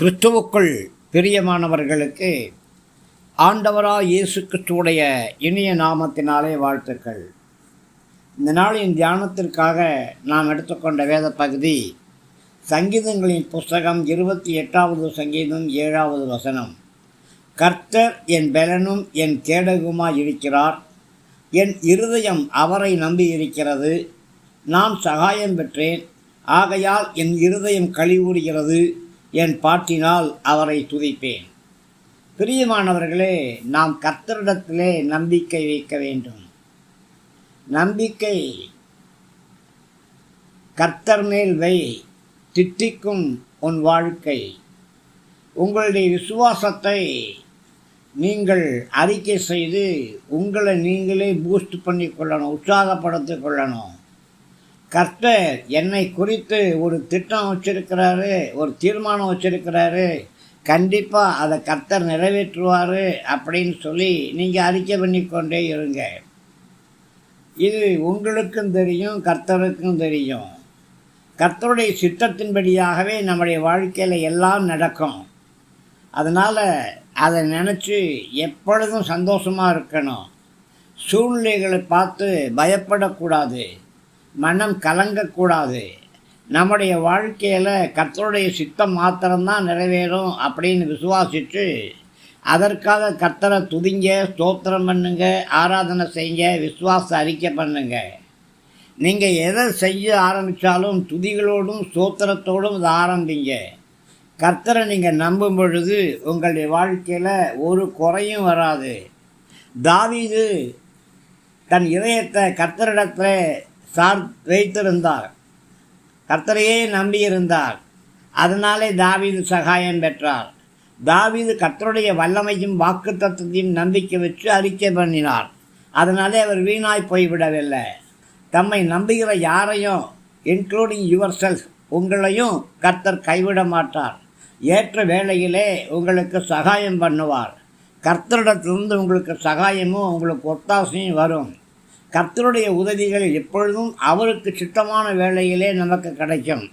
கிறிஸ்துவுக்குள் பிரியமானவர்களுக்கு ஆண்டவராக இயேசு கிறிஸ்துவுடைய இனிய நாமத்தினாலே வாழ்த்துக்கள். இந்த நாளின் தியானத்திற்காக நாம் எடுத்துக்கொண்ட வேத பகுதி சங்கீதங்களின் புஸ்தகம் இருபத்தி எட்டாவது சங்கீதம் ஏழாவது வசனம். கர்த்தர் என் பலனும் என் கேடகுமாய் இருக்கிறார். என் இருதயம் அவரை நம்பி இருக்கிறது நான் சகாயம் பெற்றேன். ஆகையால் என் இருதயம் கழிவுறுகிறது. என் பாட்டினால் அவரை துதிப்பேன். பிரியமானவர்களே நாம் கர்த்தரிடத்திலே நம்பிக்கை வைக்க வேண்டும். நம்பிக்கை கர்த்தர் மேல் வை திட்டிக்கும் உன் வாழ்க்கை. உங்களுடைய விசுவாசத்தை நீங்கள் அறிக்கை செய்து உங்களை நீங்களே பூஸ்ட் பண்ணி கொள்ளணும் உற்சாகப்படுத்திக் கொள்ளணும். கர்த்தர் என்னை குறித்து ஒரு திட்டம் வச்சிருக்கிறாரு ஒரு தீர்மானம் வச்சிருக்கிறாரு. கண்டிப்பாக அதை கர்த்தர் நிறைவேற்றுவார் அப்படின்னு சொல்லி நீங்கள் அறிக்கை பண்ணிக்கொண்டே இருங்க. இது உங்களுக்கும் தெரியும் கர்த்தருக்கும் தெரியும். கர்த்தருடைய சித்தத்தின்படியாகவே நம்முடைய வாழ்க்கையில் எல்லாம் நடக்கும். அதனால் அதை நினச்சி எப்பொழுதும் சந்தோஷமாக இருக்கணும். சூழ்நிலைகளை பார்த்து பயப்படக்கூடாது. மனம் கலங்கக்கூடாது. நம்முடைய வாழ்க்கையில் கர்த்தருடைய சித்தம் மாத்திரம்தான் நிறைவேறும் அப்படின்னு விசுவாசித்து அதற்காக கர்த்தரை துதிங்க ஸ்தோத்திரம் பண்ணுங்க ஆராதனை செய்யுங்க விசுவாச அறிக்கை பண்ணுங்க. நீங்கள் எதை செய்ய ஆரம்பித்தாலும் துதிகளோடும் ஸ்தோத்திரத்தோடும் இதை ஆரம்பிங்க. கர்த்தரை நீங்கள் நம்பும் பொழுது உங்களுடைய வாழ்க்கையில் ஒரு குறையும் வராது. தாவிது தன் இதயத்தை கர்த்தரிடத்தில் சார் வைத்திருந்தார் கர்த்தரையே நம்பியிருந்தார். அதனாலே தாவீது சகாயம் பெற்றார். தாவீது கர்த்தருடைய வல்லமையும் வாக்கு தத்துவத்தையும் நம்பிக்கை வச்சு அறிக்கை பண்ணினார். அதனாலே அவர் வீணாய் போய்விடவில்லை. தம்மை நம்புகிற யாரையும் இன்க்ளூடிங் யுவர் செல்ஃப் உங்களையும் கர்த்தர் கைவிட மாட்டார். ஏற்ற வேளையிலே உங்களுக்கு சகாயம் பண்ணுவார். கர்த்தரிடத்திலிருந்து உங்களுக்கு சகாயமும் உங்களுக்கு ஒத்தாசையும் வரும். கர்த்தருடைய உதவிகள் எப்பொழுதும் அவருக்கு சித்தமான வேலையிலே நமக்கு கிடைக்கும்.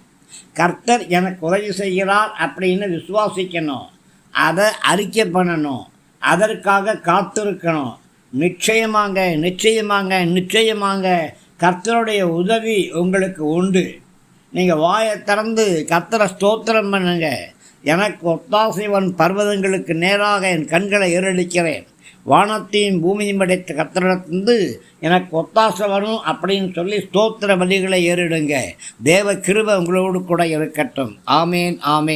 கர்த்தர் எனக்கு உதவி செய்கிறார் அப்படின்னு விசுவாசிக்கணும். அதை அறிக்கை பண்ணணும். அதற்காக காத்திருக்கணும். நிச்சயமாங்க நிச்சயமாங்க நிச்சயமாங்க. கர்த்தருடைய உதவி உங்களுக்கு உண்டு. நீங்கள் வாயை திறந்து கர்த்தரை ஸ்தோத்திரம் பண்ணுங்க. எனக்கு ஒத்தாசைவன் பர்வதங்களுக்கு நேராக என் கண்களை ஏறடிக்கிறேன். வானத்தையும் பூமியும் படைத்த கத்திரத்திலிருந்து எனக்கு ஒத்தாசை வரும் அப்படின்னு சொல்லி ஸ்தோத்திர பலிகளை ஏறிடுங்க. தேவ கிருப உங்களோடு கூட இருக்கட்டும். ஆமேன் ஆமேன்.